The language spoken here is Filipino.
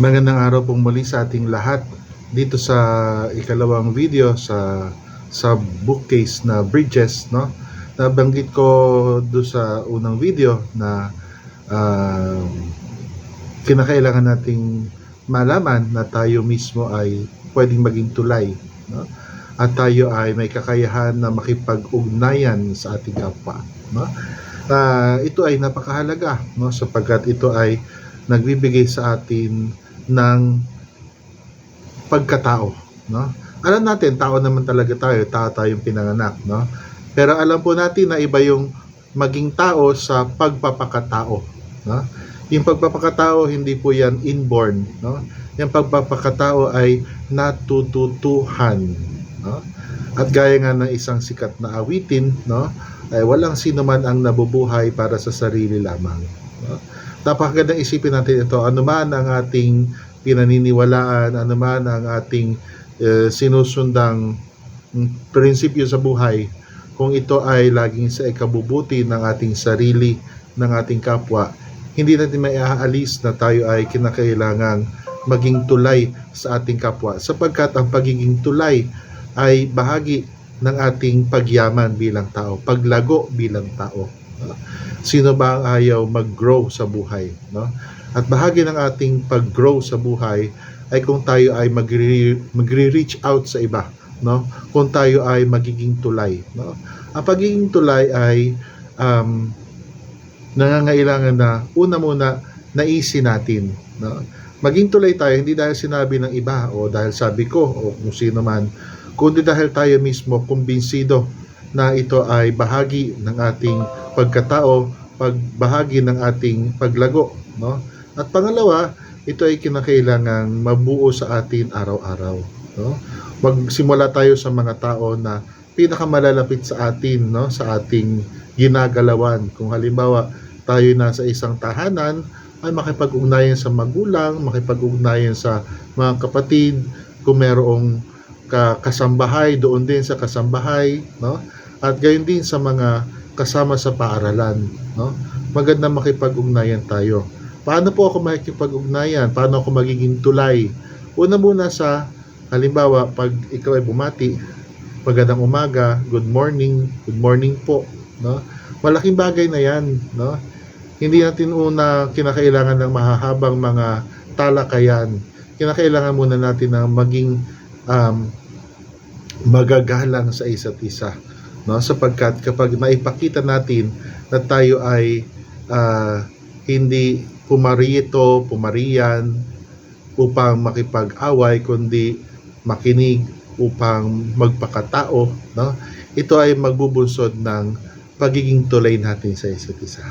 Magandang araw pong muli sa ating lahat dito sa ikalawang video sa sa bookcase na Bridges no. Nabanggit ko do sa unang video na um, kinakailangan nating malaman na tayo mismo ay pwedeng maging tulay no. At tayo ay may kakayahan na makipag-ugnayan sa ating kapwa no. Ah, ito ay napakahalaga no sapagkat ito ay nagbibigay sa atin ng pagkatao, no? Alam natin, tao naman talaga tayo, tao tayong pinanganak, no? Pero alam po natin na iba yung maging tao sa pagpapakatao, no? Yung pagpapakatao, hindi po yan inborn, no? Yung pagpapakatao ay natututuhan, no? At gaya nga ng isang sikat na awitin, no? Ay walang sino man ang nabubuhay para sa sarili lamang, no? Napakagandang isipin natin ito. Ano man ang ating pinaniniwalaan, ano man ang ating eh, sinusundang mm, prinsipyo sa buhay, kung ito ay laging sa ikabubuti ng ating sarili, ng ating kapwa, hindi natin may aalis na tayo ay kinakailangang maging tulay sa ating kapwa sapagkat ang pagiging tulay ay bahagi ng ating pagyaman bilang tao, paglago bilang tao. No? Sino ba ang ayaw mag-grow sa buhay, no? At bahagi ng ating pag-grow sa buhay ay kung tayo ay magre- magre-reach out sa iba, no? Kung tayo ay magiging tulay, no? Ang pagiging tulay ay um, nangangailangan na una muna naisin natin, no? Maging tulay tayo hindi dahil sinabi ng iba o dahil sabi ko o kung sino man, kundi dahil tayo mismo kumbinsido na ito ay bahagi ng ating pagkatao, pagbahagi ng ating paglago, no? At pangalawa, ito ay kinakailangang mabuo sa atin araw-araw, no? Magsimula tayo sa mga tao na pinakamalalapit sa atin, no? Sa ating ginagalawan. Kung halimbawa, tayo nasa isang tahanan, ay makipag-ugnayan sa magulang, makipag-ugnayan sa mga kapatid, kung merong ka kasambahay doon din sa kasambahay, no? At gayon din sa mga kasama sa paaralan, no? Maganda makipag-ugnayan tayo. Paano po ako makikipag-ugnayan? Paano ako magiging tulay? Una muna sa halimbawa pag ikaw ay bumati, magandang umaga, good morning, good morning po, no? Malaking bagay na 'yan, no? Hindi natin una kinakailangan ng mahahabang mga talakayan. Kinakailangan muna natin ng maging um, magagalang sa isa't isa no? Sapagkat kapag naipakita natin na tayo ay ah, hindi pumarito, pumarian upang makipag-away kundi makinig upang magpakatao no? Ito ay magbubunsod ng pagiging tulay natin sa isa't isa